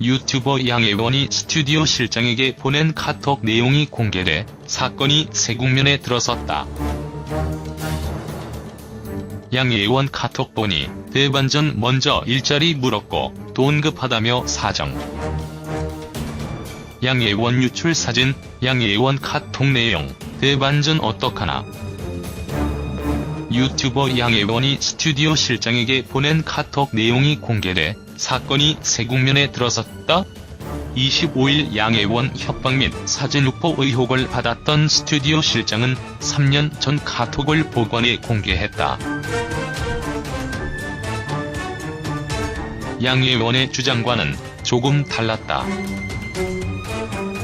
유튜버 양예원이 스튜디오 실장에게 보낸 카톡 내용이 공개돼 사건이 새 국면에 들어섰다. 양예원 카톡 보니 대반전 먼저 일자리 물었고 돈 급하다며 사정. 양예원 유출 사진, 양예원 카톡 내용, 대반전 어떡하나. 유튜버 양예원이 스튜디오 실장에게 보낸 카톡 내용이 공개돼 사건이 새 국면에 들어섰다. 25일 양예원 협박 및 사진 유포 의혹을 받았던 스튜디오 실장은 3년 전 카톡을 보관해 공개했다. 양예원의 주장과는 조금 달랐다.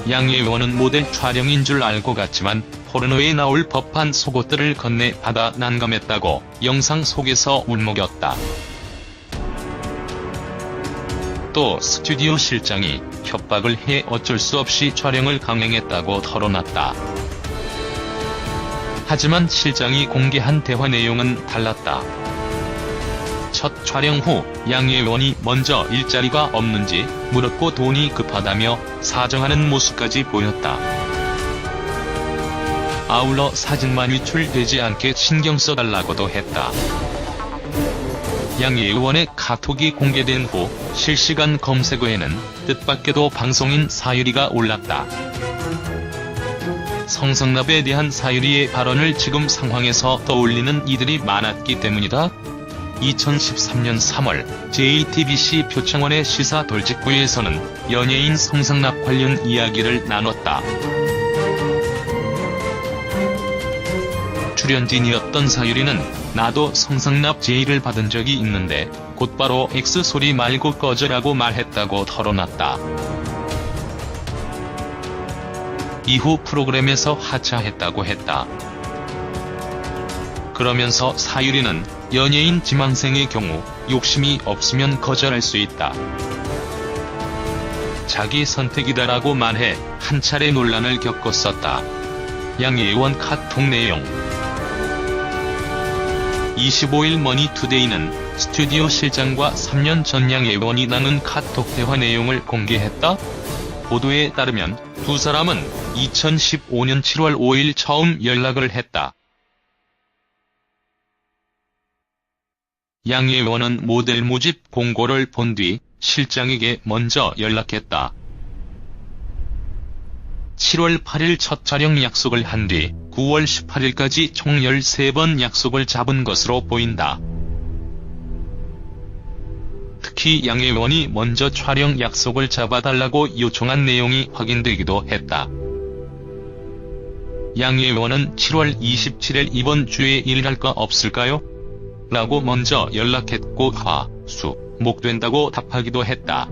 양예원은 모델 촬영인 줄 알고 갔지만 포르노에 나올 법한 속옷들을 건네 받아 난감했다고 영상 속에서 울먹였다. 또 스튜디오 실장이 협박을 해 어쩔 수 없이 촬영을 강행했다고 털어놨다. 하지만 실장이 공개한 대화 내용은 달랐다. 첫 촬영 후 양예원이 먼저 일자리가 없는지 물었고 돈이 급하다며 사정하는 모습까지 보였다. 아울러 사진만 유출되지 않게 신경 써달라고도 했다. 양예원의 카톡이 공개된 후 실시간 검색어에는 뜻밖에도 방송인 사유리가 올랐다. 성성납에 대한 사유리의 발언을 지금 상황에서 떠올리는 이들이 많았기 때문이다. 2013년 3월 JTBC 표창원의 시사 돌직구에서는 연예인 성상납 관련 이야기를 나눴다. 출연진이었던 사유리는 나도 성상납 제의를 받은 적이 있는데 곧바로 X 소리 말고 꺼져라고 말했다고 털어놨다. 이후 프로그램에서 하차했다고 했다. 그러면서 사유리는 연예인 지망생의 경우 욕심이 없으면 거절할 수 있다. 자기 선택이다라고 말해 한 차례 논란을 겪었었다. 양예원 카톡 내용 25일 머니투데이는 스튜디오 실장과 3년 전 양예원이 나눈 카톡 대화 내용을 공개했다. 보도에 따르면 두 사람은 2015년 7월 5일 처음 연락을 했다. 양예원은 모델 모집 공고를 본 뒤 실장에게 먼저 연락했다. 7월 8일 첫 촬영 약속을 한 뒤 9월 18일까지 총 13번 약속을 잡은 것으로 보인다. 특히 양예원이 먼저 촬영 약속을 잡아달라고 요청한 내용이 확인되기도 했다. 양예원은 7월 27일 이번 주에 일할 거 없을까요? 라고 먼저 연락했고 화, 수, 목 된다고 답하기도 했다.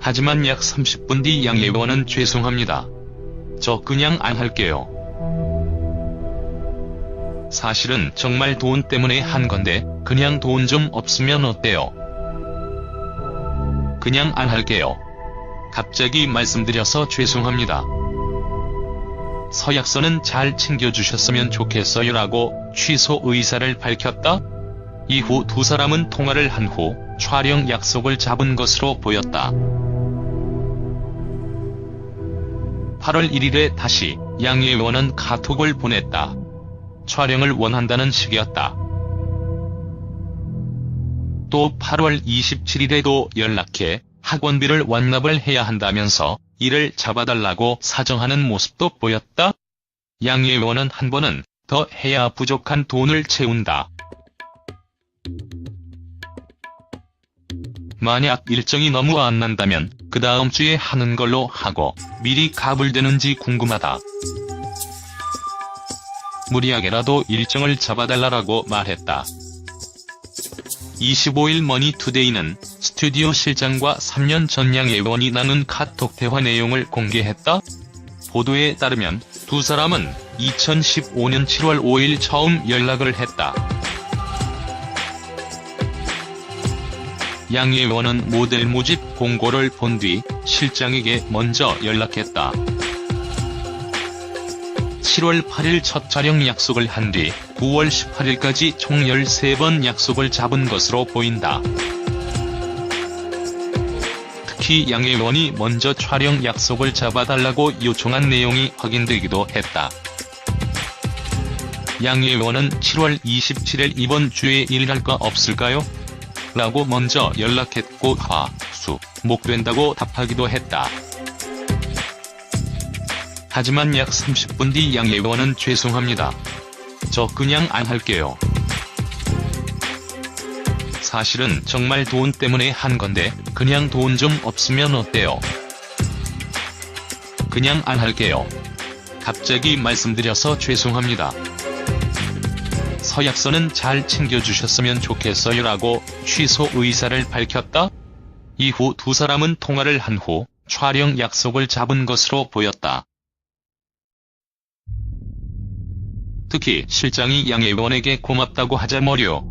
하지만 약 30분 뒤 양예원은 죄송합니다. 저 그냥 안 할게요. 사실은 정말 돈 때문에 한 건데 그냥 돈 좀 없으면 어때요? 그냥 안 할게요. 갑자기 말씀드려서 죄송합니다. 서약서는 잘 챙겨주셨으면 좋겠어요 라고 취소 의사를 밝혔다. 이후 두 사람은 통화를 한 후 촬영 약속을 잡은 것으로 보였다. 8월 1일에 다시 양예원은 카톡을 보냈다. 촬영을 원한다는 식이었다. 또 8월 27일에도 연락해 학원비를 완납을 해야 한다면서 이를 잡아달라고 사정하는 모습도 보였다. 양예원은 한 번은 더 해야 부족한 돈을 채운다. 만약 일정이 너무 안 난다면 그 다음 주에 하는 걸로 하고 미리 가불되는지 궁금하다. 무리하게라도 일정을 잡아달라고 말했다. 25일 머니투데이는 스튜디오 실장과 3년 전 양 예원이 나눈 카톡 대화 내용을 공개했다. 보도에 따르면 두 사람은 2015년 7월 5일 처음 연락을 했다. 양예원은 모델 모집 공고를 본 뒤 실장에게 먼저 연락했다. 7월 8일 첫 촬영 약속을 한 뒤 9월 18일까지 총 13번 약속을 잡은 것으로 보인다. 특히 양 의원이 먼저 촬영 약속을 잡아달라고 요청한 내용이 확인되기도 했다. 양 의원은 7월 27일 이번 주에 일할 거 없을까요? 라고 먼저 연락했고 화, 수, 목 된다고 답하기도 했다. 하지만 약 30분 뒤양 의원은 죄송합니다. 저 그냥 안 할게요. 사실은 정말 돈 때문에 한 건데 그냥 돈 좀 없으면 어때요? 그냥 안 할게요. 갑자기 말씀드려서 죄송합니다. 서약서는 잘 챙겨주셨으면 좋겠어요 라고 취소 의사를 밝혔다. 이후 두 사람은 통화를 한 후 촬영 약속을 잡은 것으로 보였다. 특히 실장이 양 의원에게 고맙다고 하자 머려.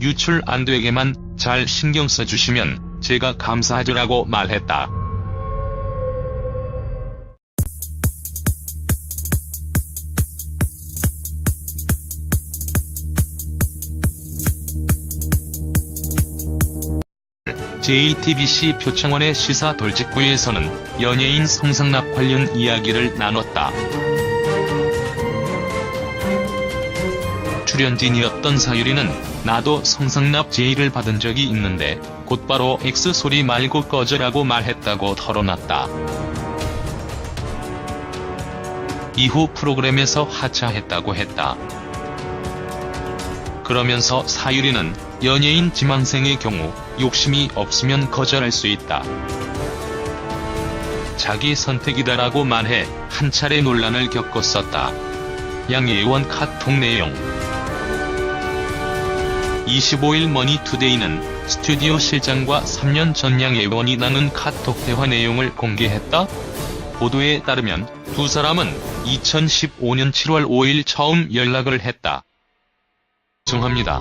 유출 안 되게만 잘 신경 써주시면 제가 감사하리라고 말했다. JTBC 표창원의 시사 돌직구에서는 연예인 성상납 관련 이야기를 나눴다. 출연진이었던 사유리는 나도 성상납 제의를 받은 적이 있는데 곧바로 X 소리 말고 꺼져라고 말했다고 털어놨다. 이후 프로그램에서 하차했다고 했다. 그러면서 사유리는 연예인 지망생의 경우 욕심이 없으면 거절할 수 있다. 자기 선택이다라고 말해 한 차례 논란을 겪었었다. 양 의원 카톡 내용 25일 머니투데이는 스튜디오 실장과 3년 전양 의원이 나눈 카톡 대화 내용을 공개했다. 보도에 따르면 두 사람은 2015년 7월 5일 처음 연락을 했다. 죄송합니다.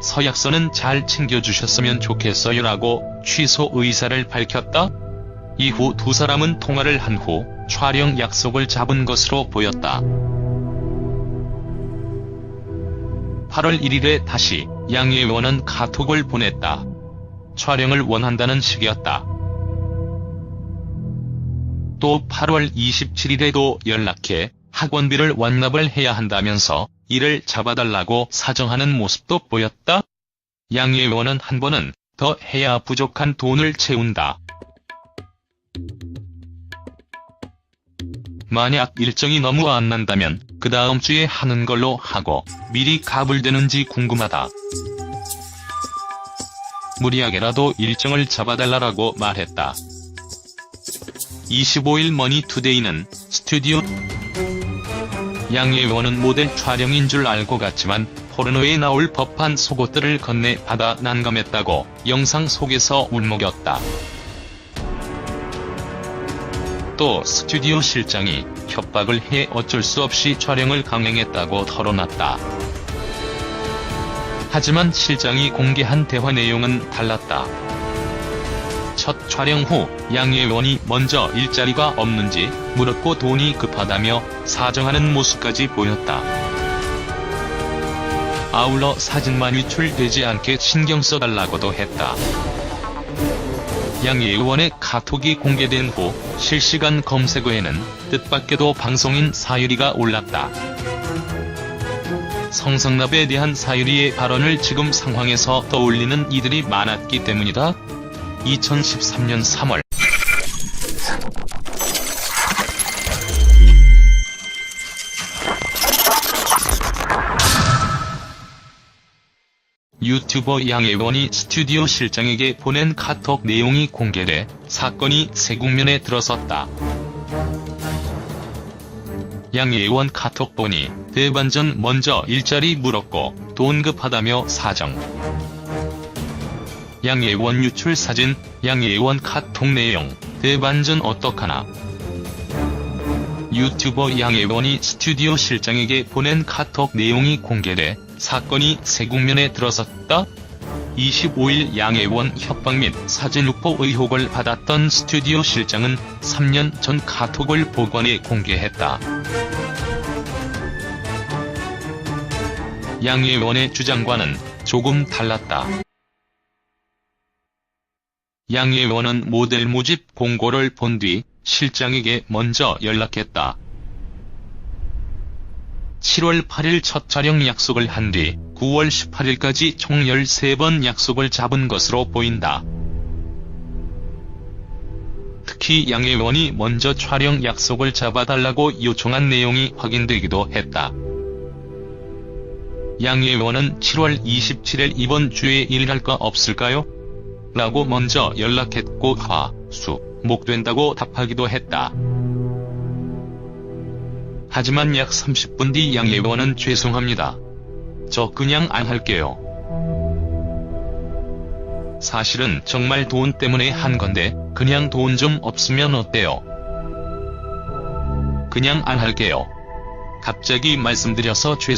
서약서는 잘 챙겨주셨으면 좋겠어요 라고 취소 의사를 밝혔다. 이후 두 사람은 통화를 한 후 촬영 약속을 잡은 것으로 보였다. 8월 1일에 다시 양 의원은 카톡을 보냈다. 촬영을 원한다는 식이었다. 또 8월 27일에도 연락해 학원비를 완납을 해야 한다면서 이를 잡아달라고 사정하는 모습도 보였다. 양 의원은 한 번은 더 해야 부족한 돈을 채운다. 만약 일정이 너무 안 난다면 그 다음 주에 하는 걸로 하고 미리 가불되는지 궁금하다. 무리하게라도 일정을 잡아달라고 말했다. 25일 머니투데이는 스튜디오 양 의원은 모델 촬영인 줄 알고 갔지만 포르노에 나올 법한 속옷들을 건네 받아 난감했다고 영상 속에서 울먹였다. 또 스튜디오 실장이 협박을 해 어쩔 수 없이 촬영을 강행했다고 털어놨다. 하지만 실장이 공개한 대화 내용은 달랐다. 첫 촬영 후양 의원이 먼저 일자리가 없는지 물었고 돈이 급하다며 사정하는 모습까지 보였다. 아울러 사진만 유출되지 않게 신경 써달라고도 했다. 양 의원의 카톡이 공개된 후 실시간 검색어에는 뜻밖에도 방송인 사유리가 올랐다. 성상납에 대한 사유리의 발언을 지금 상황에서 떠올리는 이들이 많았기 때문이다. 2013년 3월 유튜버 양 의원이 스튜디오 실장에게 보낸 카톡 내용이 공개돼 사건이 새 국면에 들어섰다. 양 의원 카톡 보니 대반전 먼저 일자리 물었고 돈 급하다며 사정. 양 의원 유출 사진, 양 의원 카톡 내용, 대반전 어떡하나. 유튜버 양 의원이 스튜디오 실장에게 보낸 카톡 내용이 공개돼 사건이 새 국면에 들어섰다. 25일 양해원 협박 및 사진 유포 의혹을 받았던 스튜디오 실장은 3년 전 카톡을 보관해 공개했다. 양예원의 주장과는 조금 달랐다. 양예원은 모델 모집 공고를 본 뒤 실장에게 먼저 연락했다. 7월 8일 첫 촬영 약속을 한 뒤 9월 18일까지 총 13번 약속을 잡은 것으로 보인다. 특히 양예원이 먼저 촬영 약속을 잡아달라고 요청한 내용이 확인되기도 했다. 양예원은 7월 27일 이번 주에 일할 거 없을까요? 라고 먼저 연락했고 화, 수, 목 된다고 답하기도 했다. 하지만 약 30분 뒤 양예원은 죄송합니다. 저 그냥 안 할게요. 사실은 정말 돈 때문에 한 건데 그냥 돈 좀 없으면 어때요? 그냥 안 할게요. 갑자기 말씀드려서 죄송